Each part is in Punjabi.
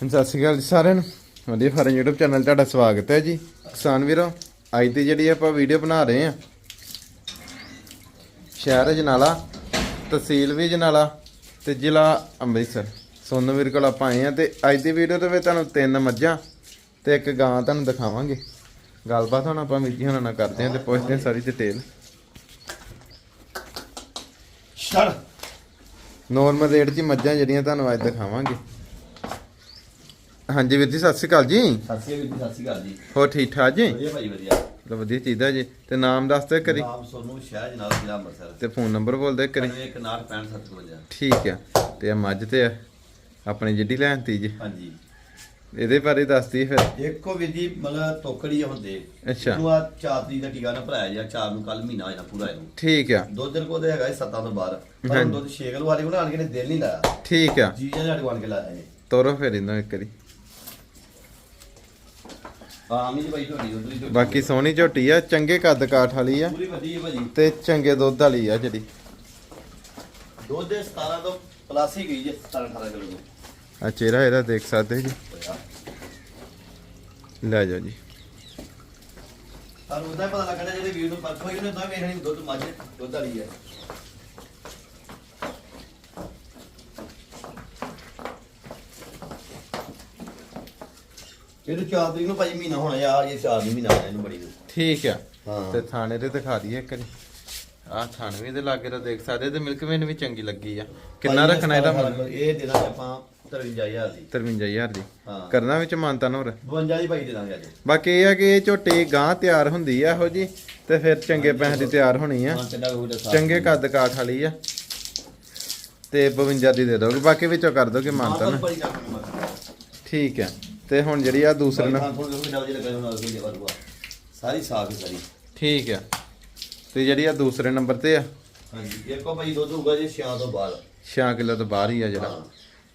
ਸਤਿ ਸ਼੍ਰੀ ਅਕਾਲ ਜੀ ਸਾਰਿਆਂ ਨੂੰ। ਵਧੀਆ ਫਾਰਮ YouTube ਚੈਨਲ ਤੁਹਾਡਾ ਸਵਾਗਤ ਹੈ ਜੀ। ਕਿਸਾਨ ਵੀਰੋ ਅੱਜ ਦੀ ਜਿਹੜੀ ਆਪਾਂ ਵੀਡੀਓ ਬਣਾ ਰਹੇ ਆ ਸ਼ਹਿਰ ਜਨਾਲਾ ਤਹਿਸੀਲ ਵੀ ਜਨਾਲਾ ਤੇ ਜ਼ਿਲ੍ਹਾ ਅੰਮ੍ਰਿਤਸਰ। ਸੋਨੂ ਵੀਰ ਕੋਲ ਆਪਾਂ ਆਏ ਆ ਤੇ ਅੱਜ ਦੀ ਵੀਡੀਓ ਦੇ ਵਿੱਚ ਤੁਹਾਨੂੰ ਤਿੰਨ ਮੱਝਾਂ ਤੇ ਇੱਕ ਗਾਂ ਤੁਹਾਨੂੰ ਦਿਖਾਵਾਂਗੇ। ਗੱਲਬਾਤ ਹੁਣ ਆਪਾਂ ਵੀਰ ਜੀ ਹੁਣਾਂ ਨਾਲ ਕਰਦੇ ਆ ਤੇ ਪੁੱਛਦੇ ਆ ਸਾਰੀ ਡਿਟੇਲ ਛੜ ਨੋਰਮਲ ਰੇਟ 'ਚ ਹੀ ਮੱਝਾਂ ਜਿਹੜੀਆਂ ਤੁਹਾਨੂੰ ਅੱਜ ਦਿਖਾਵਾਂਗੇ। ਹਾਂਜੀ ਵੀਰ ਜੀ ਸਤਿ ਸ਼੍ਰੀ ਅਕਾਲ ਜੀ। ਸਤਿ ਸ਼੍ਰੀ ਅਕਾਲ ਜੀ ਸਤਿ ਸ਼੍ਰੀ ਅਕਾਲ ਜੀ। ਹੋਰ ਠੀਕ ਠਾਕ ਜੀ? ਵਧੀਆ ਭਾਈ ਵਧੀਆ। ਤਾਂ ਵਧੀਆ ਚੀਜ਼ਾਂ ਜੀ। ਤੇ ਨਾਮ ਦੱਸ ਦਿਓ ਕਰੀ ਨਾਮ ਸੋਨੂੰ ਸ਼ਹਿਰ ਜਨਾਬ ਜ਼ਿਲ੍ਹਾ ਅੰਮ੍ਰਿਤਸਰ। ਤੇ ਫੋਨ ਨੰਬਰ ਬੋਲ ਦਿਓ ਕਰੀ 9165 ਠੀਕ ਆ। ਤੇ ਆ ਮੱਝ ਤੇ ਆ। ਆਪਣੀ ਜਿੱਡੀ ਲੈਣਤੀ ਜੀ। ਹਾਂਜੀ। ਇਹਦੇ ਬਾਰੇ ਦੱਸਦੀ ਫਿਰ। ਦੇਖੋ ਵੀਰ ਜੀ ਮਤਲਬ ਤੋਕੜੀ ਹੁੰਦੇ ਅੱਛਾ। ਤੂੰ ਆ ਚਾਤਰੀ ਦਾ ਟੀਕਾ ਨਾ ਭਰਾਇਆ ਜਾਂ ਚਾਰ ਨੂੰ ਕੱਲ ਮਹੀਨਾ ਹੋਇਆ ਪੂਰਾ ਇਹਨੂੰ। ਠੀਕ ਆ। ਦੁੱਧ ਦਿਨ ਕੋਲ ਹੈਗਾ 7 ਤੋਂ ਬਾਹਰ। ਪਰ ਹਾਂਜੀ। ਹੁਣ ਦੁੱਧ 6 ਕਿਲੋ ਵਾਲੇ ਕੋਲ ਆਣ ਕੇ ਨੇ ਦਿਲ ਨਹੀਂ ਲਾਇਆ। ਠੀਕ ਆ। ਜੀ ਜਾਂ ਆਣ ਕੇ ਲਾਇਆ ਨੇ ਤੋਰੋ ਫਿਰ ਇਹਨਾਂ ਇੱਕ ਵਾਰੀ। ਜੀ ਭਾਈ ਉਧਰ ਬਾਕੀ ਸੋਹਣੀ ਝੋਟੀ ਆ ਚੰਗੇ ਕੱਦ ਕਾਠ ਵਾਲੀ ਆ ਪੂਰੀ ਭਾਜੀ। ਤੇ ਚੰਗੇ ਦੁੱਧ ਵਾਲੀ ਆ ਜਿਹੜੀ। ਦੁੱਧ ਦੇ 17 ਤੋਂ ਪਲੱਸ ਹੀ ਗਈ ਜੀ 17 18 ਕਿਲੋ ਆ ਚਿਹਰਾ ਇਹਦਾ ਦੇਖ ਸਕਦੇ ਜੀ। ਲੈ ਜਾਓ ਜੀ। ਤੁਹਾਨੂੰ ਉਹਦਾ ਪਤਾ ਲੱਗਣਾ ਜਿਹੜੇ ਵੀਰ ਨੂੰ ਪਰਖੋ ਹੀ ਉਹਨੇ ਤਾਂ ਵੇਖਣੀ ਦੁੱਧ ਮੱਝ ਦੁੱਧ ਵਾਲੀ ਹੈ ਇਹਨੂੰ ਚਾਰ ਤਰੀਕ ਨੂੰ ਭਾਜੀ ਮਹੀਨਾ ਹੋਣਾ ਯਾਰ ਇਹ ਚਾਰ ਦੀ ਮਹੀਨਾ ਹੋਣਾ ਇਹਨੂੰ ਬੜੀ ਨੂੰ ਠੀਕ ਆ। ਹਾਂ। ਤੇ ਥਾਣੇ ਤੇ ਦਿਖਾ ਦਈਏ ਇੱਕ ਵਾਰੀ। ਆ ਥਾਣੇ ਵੀ ਦੇ ਲਾਗੇ ਤਾਂ ਦੇਖ ਸਕਦੇ ਤੇ ਮਿਲਕ ਵੀ ਚੰਗੀ ਲੱਗੀ ਆ। ਕਿੰਨਾ ਭਾਜੀ ਰੱਖਣਾ ਇਹਦਾ ਮੁੱਲ? ਇਹ ਦੇ ਦਾਂਗੇ ਆਪਾਂ 53000 ਦੀ। 53000 ਦੀ। ਹਾਂ। ਕਰਨਾ ਵਿੱਚ ਮਾਨਤਾ ਨੋਰ 52 ਦੀ ਭਾਈ ਦੇ ਦਾਂਗੇ ਅੱਜ। ਬਾਕੀ ਇਹ ਆ ਕਿ ਇਹ ਝੋਟੀ ਗਾਂ ਤਿਆਰ ਹੁੰਦੀ ਆ ਇਹੋ ਜੀ ਤੇ ਫਿਰ ਚੰਗੇ ਪੈਸੇ ਦੀ ਤਿਆਰ ਹੋਣੀ ਆ। ਹਾਂ ਚੰਗਾ ਕੋਈ ਦੱਸ। ਚੰਗੇ ਕੱਦ ਕਾਠ ਵਾਲੀ ਆ। ਤੇ 52 ਦੀ ਦੇ ਦੋਗੇ ਬਾਕੀ ਵਿੱਚੋਂ ਕਰ ਦੋਗੇ ਮਾਨਤਾ ਨਾ। ਭਾਈ ਕਰ ਦੇਣਾ ਠੀਕ ਆ। ਤੇ ਹੁਣ ਜਿਹੜੀ ਆ ਦੂਸਰੇ ਨਾਲ ਲੱਗਾ ਹੋਣਾ ਸਾਰੀ ਸਾਫ਼ ਹੈ ਸਾਰੀ। ਠੀਕ ਆ। ਤੇ ਜਿਹੜੀ ਆ ਦੂਸਰੇ ਨੰਬਰ ਤੇ ਆ। ਹਾਂਜੀ ਇੱਕ ਭਾਈ ਦੁੱਧ ਹੋਊਗਾ ਜੀ 6 ਤੋਂ ਬਾਅਦ। 6 ਕਿਲੋ ਤੋਂ ਬਾਹਰ ਹੀ ਆ ਜਿਹੜਾ।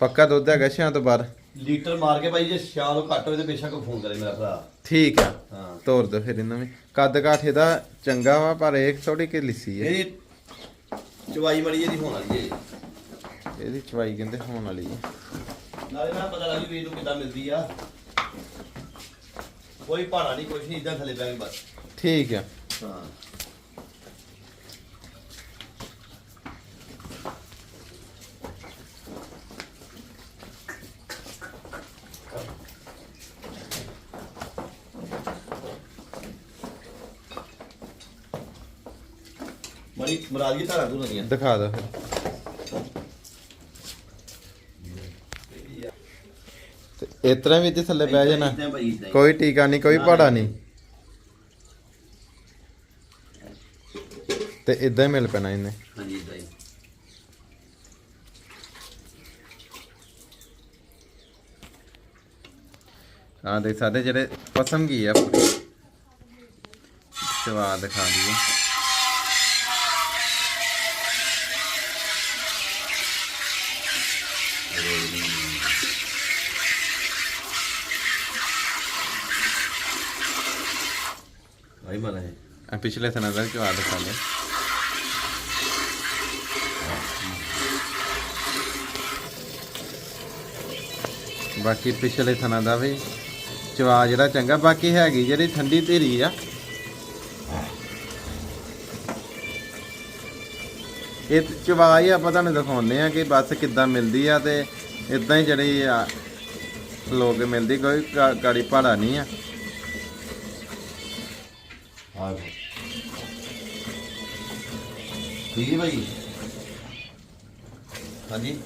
ਪੱਕਾ ਦੁੱਧ ਹੈਗਾ 6 ਤੋਂ ਬਾਹਰ? ਲੀਟਰ ਮਾਰ ਕੇ ਭਾਈ ਜੇ 6 ਤੋਂ ਘੱਟ ਹੋਵੇ ਤੇ ਬੇਸ਼ੱਕ ਫੋਨ ਕਰੇ ਮੇਰਾ ਭਰਾ। ਠੀਕ ਆ। ਹਾਂ। ਤੋਰ ਦੋ ਫਿਰ ਇਹਨਾਂ ਵੀ ਕੱਦ ਕਾਠ ਇਹਦਾ ਚੰਗਾ ਵਾ ਪਰ ਇਹ ਥੋੜੀ ਕਿ ਲਿੱਸੀ ਹੈ ਇਹਦੀ ਚਵਾਈ ਮੜੀ ਇਹਦੀ ਹੋਣ ਵਾਲੀ ਹੈ। ਇਹਦੀ ਚਵਾਈ ਕਹਿੰਦੇ ਹੋਣ ਵਾਲੀ ਹੈ ਨਾਲੇ ਮੈਂ ਪਤਾ ਲੱਗੀ ਵੀ ਇਹਨੂੰ ਕਿੱਦਾਂ ਮਿਲਦੀ ਆ। ਕੋਈ ਭਾਣਾ ਨਹੀਂ ਕੁਛ ਨਹੀਂ ਇਦਾਂ ਥੱਲੇ ਬੈਗ ਬਸ। ਠੀਕ ਆ। ਹਾਂ। ਮਰੀ ਮਰਾਜ ਦੀ ਧਾਰਾ ਤੂੰ ਨਹੀਂ ਦਿਖਾ ਦੋ ਫਿਰ ਤੇ ਇਸ ਤਰ੍ਹਾਂ ਵੀ ਥੱਲੇ ਬਹਿ ਜਾਣਾ। ਕੋਈ ਟੀਕਾ ਨਹੀਂ ਕੋਈ ਪਹਾੜਾ ਨਹੀਂ। ਤੇ ਇਦਾਂ ਹੀ ਮਿਲ ਪੈਣਾ ਇਹਨੇ। ਹਾਂਜੀ ਇਦਾਂ ਹੀ। ਆ ਦੇਖ ਸਕਦੇ ਜਿਹੜੇ ਪਸੰਦ ਕੀ ਆ। ਪੂਰੀ ਸਵਾਦ ਦਿਖਾ ਦਈਏ ਭਾਈ ਮਰਾ ਹੈ ਆ ਪਿਛਲੇ ਸਨਾਂ ਦਾ ਸਵਾਦ ਦਿਖਾ ਲਿਆ ਬਾਕੀ ਪਿਛਲੇ ਥਣਾ ਦਾ ਵੀ ਚਵਾ ਜਿਹੜਾ ਚੰਗਾ, ਬਾਕੀ ਹੈਗੀ ਜਿਹੜੀ ਠੰਡੀ ਧੀਰੀ ਆ। ਇਹ ਚਵਾ ਹੀ ਆਪਾਂ ਤੁਹਾਨੂੰ ਦਿਖਾਉਂਦੇ ਆ ਕਿ ਬੱਸ ਕਿੱਦਾਂ ਮਿਲਦੀ ਆ ਤੇ ਇਦਾਂ ਹੀ ਜਿਹੜੀ ਆ ਲੋਕ ਮਿਲਦੀ, ਕੋਈ ਗਾ- ਗਾੜੀ ਪਹਾੜਾ ਨਹੀਂ ਆ। ਹਾਂ ਠੀਕ ਹੈ ਭਾਈ? ਹਾਂਜੀ?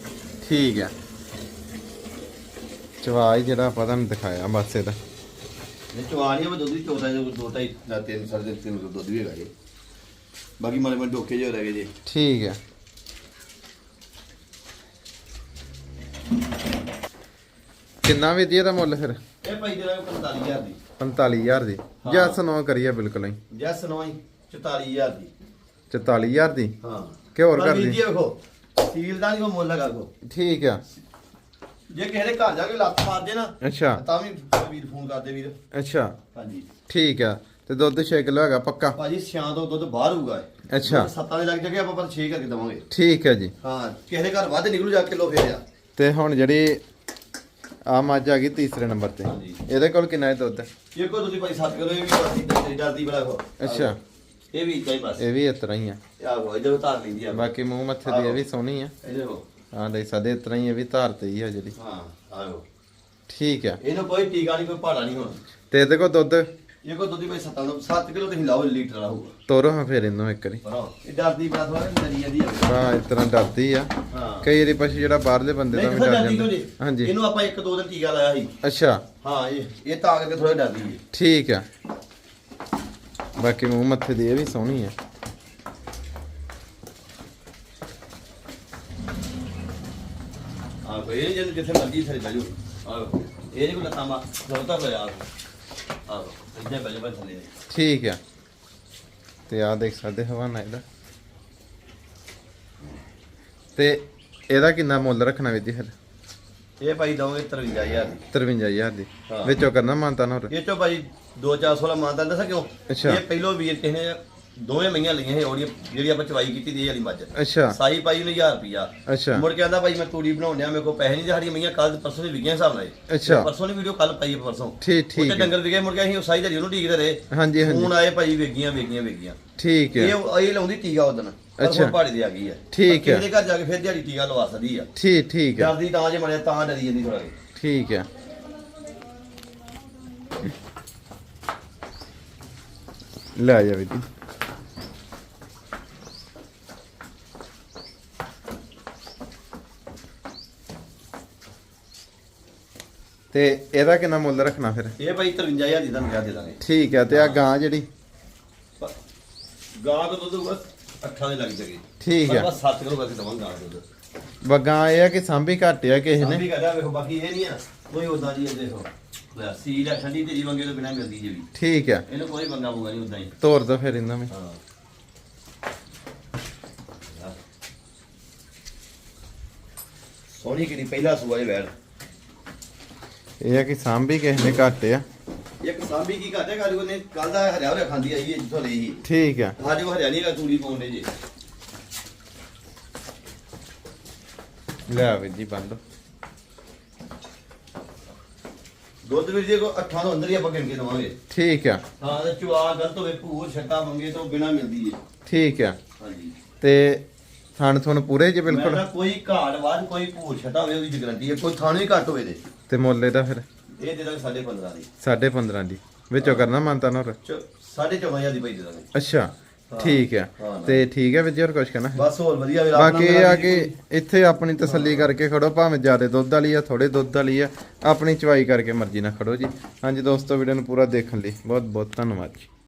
ਠੀਕ ਆ ਚਵਾ ਹੀ ਜਿਹੜਾ ਆਪਾਂ ਤੁਹਾਨੂੰ ਦਿਖਾਇਆ ਬਸ ਇਹਦਾ। ਇਹ ਚਵਾਣੀਆਂ ਮੈਂ ਦੁੱਧ ਦੀ ਚੌਥਾ ਜੋ ਦੋ ਢਾਈ ਤਿੰਨ ਸਾਢੇ ਤਿੰਨ ਕਿਲੋ ਦੁੱਧ ਵੀ ਹੈਗਾ ਜੀ। ਬਾਕੀ ਮਾਰੇ ਮਾਰੇ ਡੋਕੇ ਜਿਹੇ ਰਹਿ ਗਏ ਜੀ। ਠੀਕ ਆ ਕਿੰਨਾ ਵੀ ਇਹਦਾ ਮੁੱਲ ਫਿਰ? ਇਹ ਭਾਈ ਦੇ ਨਾਲ 45000 ਦੀ। 45000 ਦੀ। ਹਾਂ। ਜੱਸ ਨੋ ਕਰੀਏ ਬਿਲਕੁਲ ਹੀ। ਜੈਸ ਨੋਈ 44000 ਦੀ। 44000 ਦੀ? ਹਾਂ। ਘਿਓਰ ਪਰ ਕਰ ਵੀਰ ਦੀ ਜੀ ਵੇਖੋ ਸੀਲ ਦਾ ਨਹੀਂ ਉਹ ਮੁੱਲ ਹੈਗਾ ਕੋ ਠੀਕ ਆ। ਜੇ ਕਿਸੇ ਦੇ ਘਰ ਜਾ ਕੇ ਲੱਤ ਮਾਰ ਦੇ ਨਾ ਅੱਛਾ। ਤਾਂ ਵੀ ਵੀਰ ਫੋਨ ਕਰਦੇ ਵੀਰ। ਅੱਛਾ। ਹਾਂਜੀ। ਠੀਕ ਆ। ਤੇ ਦੁੱਧ 6 ਕਿਲੋ ਹੈਗਾ ਪੱਕਾ? ਭਾਜੀ ਛਿਆਂ ਤੋਂ ਦੁੱਧ ਬਾਹਰ ਹੋਊਗਾ ਇਹ। ਅੱਛਾ। ਦੁੱਧ ਸੱਤਾਂ ਦੇ ਲੱਗ ਜਾਗੇ ਆਪਾਂ ਪਰ 6 ਕਰਕੇ ਦਵਾਂਗੇ। ਠੀਕ ਹੈ ਜੀ। ਹਾਂ ਕਿਸੇ ਦੇ ਘਰ ਵੱਧ ਨਿਕਲੂ ਜਾ ਕਿਲੋ ਫੇਰ ਆ। ਤੇ ਹੁਣ ਜਿਹੜੀ ਆ ਮੱਝ ਆ ਗਈ ਤੀਸਰੇ ਨੰਬਰ ਤੇ। ਹਾਂਜੀ। ਇਹਦੇ ਕੋਲ ਕਿੰਨਾ ਹੈ ਦੁੱਧ? ਇਹ ਕੋ ਤੁਸੀਂ ਭਾਈ 7 ਕਿਲੋ ਇਹ ਵੀ ਬਾਕੀ ਦੱਸੀ ਡਰਦੀ ਬੜਾ ਕੋ ਅੱਛਾ। ਇਹ ਵੀ ਇਦਾਂ ਹੀ ਬਸ। ਇਹ ਵੀ ਇਸ ਤਰ੍ਹਾਂ ਹੀ ਆ। ਆਹੋ ਇਧਰ ਧਾਰ ਲੈਂਦੀ ਆ। ਬਾਕੀ ਮੂੰਹ ਮੱਥੇ ਦੀ ਇਹ ਵੀ ਸੋਹਣੀ ਆ। ਇਹਦੇ ਕੋ ਹਾਂ ਦੇਖ ਸਕਦੇ ਇਸ ਤਰ੍ਹਾਂ ਹੀ ਇਹ ਵੀ ਧਾਰ ਤੇ ਹੀ ਆ ਜਿਹੜੀ। ਹਾਂ ਆਹੋ। ਠੀਕ ਆ। ਇਹਨੂੰ ਕੋਈ ਟੀਕਾ ਨਹੀਂ ਕੋਈ ਪਹਾੜਾ ਨਹੀਂ ਹੋਣਾ। ਤੇ ਇਹਦੇ ਕੋਲ ਦੁੱਧ? ਇਹ ਕੋ ਦੁੱਧ ਭਾਈ 7 7 ਕਿਲੋ ਤੁਸੀਂ ਲਾਓ ਲੀਟਰ ਵਾਲਾ ਹੋਊਗਾ। ਤੋਰੋ ਹਾਂ ਫਿਰ ਇਹਨੂੰ ਇੱਕ ਵਾਰੀ। ਇਹ ਡਰਦੀ ਬੜਾ ਥੋੜਾ ਡਰੀ ਜਾਂਦੀ ਆ। ਹਾਂ ਇਸ ਤਰ੍ਹਾਂ ਡਰਦੀ ਆ। ਹਾਂ। ਕਈ ਵਾਰੀ ਪਸ਼ੂ ਜਿਹੜਾ ਬਾਹਰਲੇ ਬੰਦੇ ਨਹੀਂ ਤੋਂ ਵੀ ਕਿਥੋਂ ਡਰ ਡਰਦੀ ਕਿਉਂ ਜਾਂਦਾ ਜੀ ਹਾਂਜੀ। ਇਹਨੂੰ ਆਪਾਂ ਇੱਕ ਦੋ ਦਿਨ ਟੀਕਾ ਲਾਇਆ ਸੀ। ਅੱਛਾ। ਹਾਂ ਇਹ ਇਹ ਤਾਂ ਕਰਕੇ ਥੋੜਾ ਡਰਦੀ ਹੈ। ਠੀਕ ਆ। ਬਾਕੀ ਮੂੰਹ ਮੱਥੇ ਦੀ ਇਹ ਵੀ ਸੋਹਣੀ ਆ। ਹਾਂ ਕੋਈ ਇਹ ਜਿਹਨੂੰ ਜਿੱਥੇ ਮਰਜ਼ੀ ਥਰੇ ਬੈਜੋ ਆਹੋ ਇਹ ਨਹੀਂ ਕੋਈ ਲੱਤਾਂ ਮਾ ਜ਼ੋਰਤਾ ਹੋਇਆ ਆਹੋ ਇੱਥੇ ਬੈਜੋ ਬੈਠ ਥੱਲੇ ਠੀਕ ਆ। ਤੇ ਆ ਦੇਖ ਸਕਦੇ ਹਵਾਨਾ ਇਹਦਾ। ਤੇ ਇਹਦਾ ਕਿੰਨਾ ਮੁੱਲ ਰੱਖਣਾ ਵੀਰ ਜੀ ਫਿਰ ਇਹ ਭਾਈ ਦਵਾਂਗੇ 53000 ਦੀ। 53000 ਦੀ। ਹਾਂ। ਵਿੱਚੋਂ ਕਰਨਾ ਮਾਨਤਾ ਨਾ ਹੋਰ? ਇਹ ਚੋਂ ਭਾਈ 2-400 ਮਾਨਤਾ ਦੱਸਾਂ ਕਿਉਂ? ਅੱਛਾ। ਇਹ ਪਹਿਲੋ ਵੀਰ ਕਿਸੇ ਨੇ ਦੋਵੇਂ ਮਈਆਂ ਲਈਆਂ ਸੀ ਉਹਦੀ ਜਿਹੜੀ ਆਪਾਂ ਚਵਾਈ ਕੀਤੀ ਦੀ ਇਹ ਵਾਲੀ ਮੱਝ। ਅੱਛਾ। ਸਾਈ ਪਾਈ ਉਹਨੇ 1000 ਰੁਪਿਆ ਅੱਛਾ। ਮੁੜ ਕੇ ਆਂਦਾ ਭਾਈ ਮੈਂ ਤੂੜੀ ਬਣਾਉਣਿਆ ਮੇਰੇ ਕੋਲ ਪੈਸੇ ਨਹੀਂ ਸਾਡੀਆਂ ਮਈਆਂ ਕੱਲ ਪਰਸੋਂ ਦੀ ਵਿਗੀਆਂ ਹਿਸਾਬ ਨਾਲ ਇਹ। ਅੱਛਾ। ਪਰਸੋਂ ਦੀ ਵੀਡੀਓ ਕੱਲ ਪਾਈ ਹੈ ਪਰਸੋਂ। ਠੀਕ ਉੱਤੇ ਠੀਕ ਹੈ। ਡੰਗਰ ਵਿਗੇ ਮੁੜ ਕੇ ਅਸੀਂ ਉਹ ਸਾਈ ਧਰੀ ਉਹਨੂੰ ਢੀਕਦੇ ਰਹੇ। ਹਾਂਜੀ ਹਾਂਜੀ। ਹੁਣ ਆਏ ਭਾਈ ਵੇਗੀਆਂ ਵੇਗੀਆਂ ਵੇਗੀਆਂ। ਠੀਕ ਹੈ। ਇਹ ਇਹ ਲਾਉਂਦੀ ਟੀਕਾ ਉਦਨ ਅੱਛਾ। ਹੁਣ ਪਹਾੜੀ ਦੀ ਆ ਗਈ ਹੈ। ਠੀਕ ਹੈ। ਇਹਦੇ ਘਰ ਜਾ ਕੇ ਫਿਰ ਦਿਹਾੜੀ ਟੀਕਾ ਲਵਾ ਸਕਦੀ ਆ। ਠੀਕ ਠੀਕ ਹੈ। ਡਰਦੀ ਤਾਂ ਜੇ ਮਰਿਆ ਤਾਂ ਡਰੀ ਜਾਂਦੀ ਥੋੜਾ ਠੀਕ ਹੈ। ਲੈ ਜਾ ਵੀਰ ਜੀ ਤੇ ਇਹਦਾ ਕਿੰਨਾ ਮੁੱਲ ਰੱਖਣਾ ਫਿਰ? ਇਹ ਭਾਈ 53000 ਦੀ ਤੁਹਾਨੂੰ ਕਿਹਾ ਦੇ ਦਾਂਗੇ। ਠੀਕ ਹੈ ਤੇ ਆ ਗਾਂ ਜਿਹੜੀ? ਗਾਂ ਦਾ ਦੁੱਧ ਬਸ ਅੱਠਾਂ ਦੇ ਲੱਗ ਜਗੇ। ਠੀਕ ਹੈ ਬਸ 7 ਕਿਲੋ ਕਰਕੇ ਦਵਾਂਗਾ ਗਾਂ ਦਾ ਦੁੱਧ। ਬਗਾਂ ਇਹ ਆ ਕਿ ਸਾਂਭੀ ਘੱਟ ਆ ਕਿਸੇ ਨੇ? ਸਾਂਭੀ ਵੇਖੋ ਬਾਕੀ ਇਹ ਨਹੀਂ ਆ। ਕੋਈ ਉਦਾਂ ਦੀ ਦੇਖੋ ਸੀਲ ਆ ਠੰਡੀ ਤੇਰੀ ਵੰਗੇ ਤੋਂ ਬਿਨਾ ਮਿਲਦੀ ਜੇ ਵੀ। ਠੀਕ ਹੈ ਇਹਨੂੰ ਕੋਈ ਵੰਗਾ ਬੁਗਾ ਨਹੀਂ ਉਦਾਂ ਹੀ। ਤੋਰ ਦੋ ਫਿਰ ਇਹਨਾਂ ਵਿੱਚ। ਹਾਂ। ਸੋਹਣੀ ਕਿਹੜੀ ਪਹਿਲਾ ਸੂਆ ਇਹ ਇਹ ਆ ਕਿ ਸਾਂਭੀ ਕਿਸੇ ਨੇ ਘੱਟ ਆ। ਇੱਕ ਸਾਂਭੀ ਕੀ ਘਾਟੇ ਗੱਲ ਉਹਨੇ ਕੱਲ ਦਾ ਹਰਿਆ ਹਰਿਆ ਖਾਂਦੀ ਆਈ ਹੈ ਜਿੱਥੋਂ ਲਈ ਸੀ। ਠੀਕ ਆ। ਅੱਜ ਉਹ ਹਰਿਆ ਨਹੀਂ ਗਾ ਤੂੜੀ ਪਾਉਂਦੇ ਜੀ। ਲੈ ਵੀਰ ਜੀ ਬੰਦ। ਦੁੱਧ ਵੀ ਜੇ ਕੋ ਅੱਠਾਂ ਤੋਂ ਅੰਦਰ ਹੀ ਆਪਾਂ ਗਿਣ ਕੇ ਦਵਾਂਗੇ। ਠੀਕ ਆ। ਹਾਂ ਤੇ ਚੁਆ ਗਲਤ ਹੋਵੇ ਭੂਰ ਛੱਟਾ ਮੰਗੇ ਤੋਂ ਬਿਨਾ ਮਿਲਦੀ ਹੈ ਠੀਕ ਆ। ਹਾਂਜੀ। ਤੇ ਥਣ ਥਣ ਪੂਰੇ ਜੀ ਮੈਂ ਬਿਲਕੁਲ ਕਿਹਾ ਕੋਈ ਘਾਟ ਵਾਦ ਕੋਈ ਭੂਰ ਛੱਟਾ ਹੋਵੇ ਉਹਦੀ ਗਰੰਟੀ ਹੈ। ਕੋਈ ਥਾਣੇ ਘੱਟ ਹੋਵੇ ਦੇ ਤੇ ਮੁੱਲ ਇਹਦਾ ਫਿਰ? ਇਹ ਦੇ ਦਾਂਗੇ 15.5 ਦੀ। 15.5 ਦੀ। ਵਿੱਚੋਂ ਕਰਨਾ ਮਾਨਤਾ ਨਾ ਹੋਰ? ਚ- ਸਾਢੇ 14000 ਦੀ ਭਾਈ ਦੇ ਦਾਂਗੇ। ਅੱਛਾ ਠੀਕ ਹਾਂ। ਤੇ ਠੀਕ ਹੈ ਵੀਰ ਜੀ ਹੋਰ ਕੁਝ ਕਹਿਣਾ? ਬਸ ਹੋਰ ਵਧੀਆ ਵੀ ਬਾਕੀ ਇਹ ਆ ਕਿ ਇੱਥੇ ਆਪਣੀ ਤਸੱਲੀ ਕਰਕੇ ਖੜੋ ਭਾਵੇਂ ਜ਼ਿਆਦਾ ਦੁੱਧ ਵਾਲੀ ਆ ਥੋੜੇ ਦੁੱਧ ਵਾਲੀ ਆ। ਆਪਣੀ ਚਵਾਈ ਕਰਕੇ ਮਰਜ਼ੀ ਨਾਲ ਖੜੋ ਜੀ। ਹਾਂਜੀ ਦੋਸਤੋ ਵੀਡੀਓ ਨੂੰ ਪੂਰਾ ਦੇਖਣ ਲਈ ਬਹੁਤ ਬਹੁਤ ਧੰਨਵਾਦ ਜੀ।